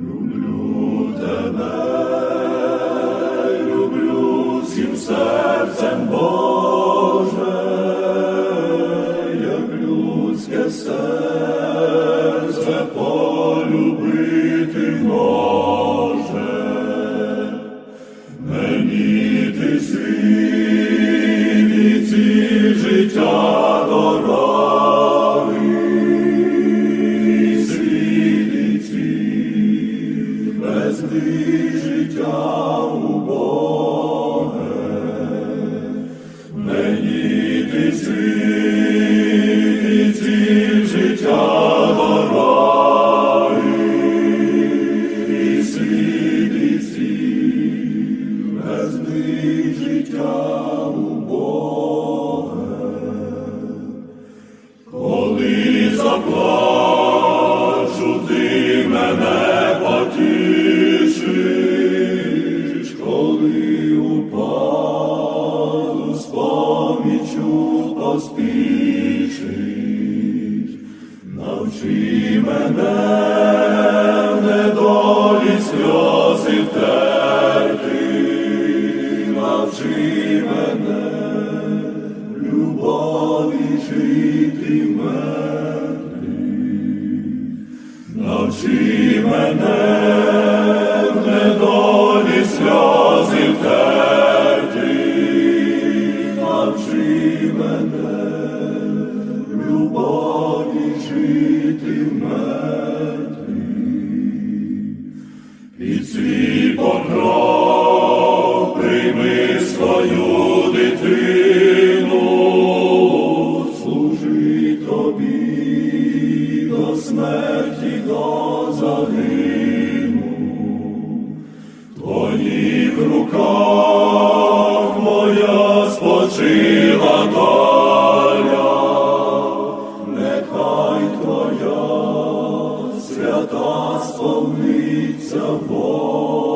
Люблю тебе, люблю всім серцем Боже, як людське серце полюбити них життя убоге. Мені ти світ ці життя дороги, і без них життя убоге. Коли заплачу, ти мене потішиш, жити мертві, навчи мене в недолі сльози втерти, навчи мене в любові жити мертві, під свій покров смерті, до загину. В твоїх руках моя спочила доля, нехай твоя свята сповниться воля.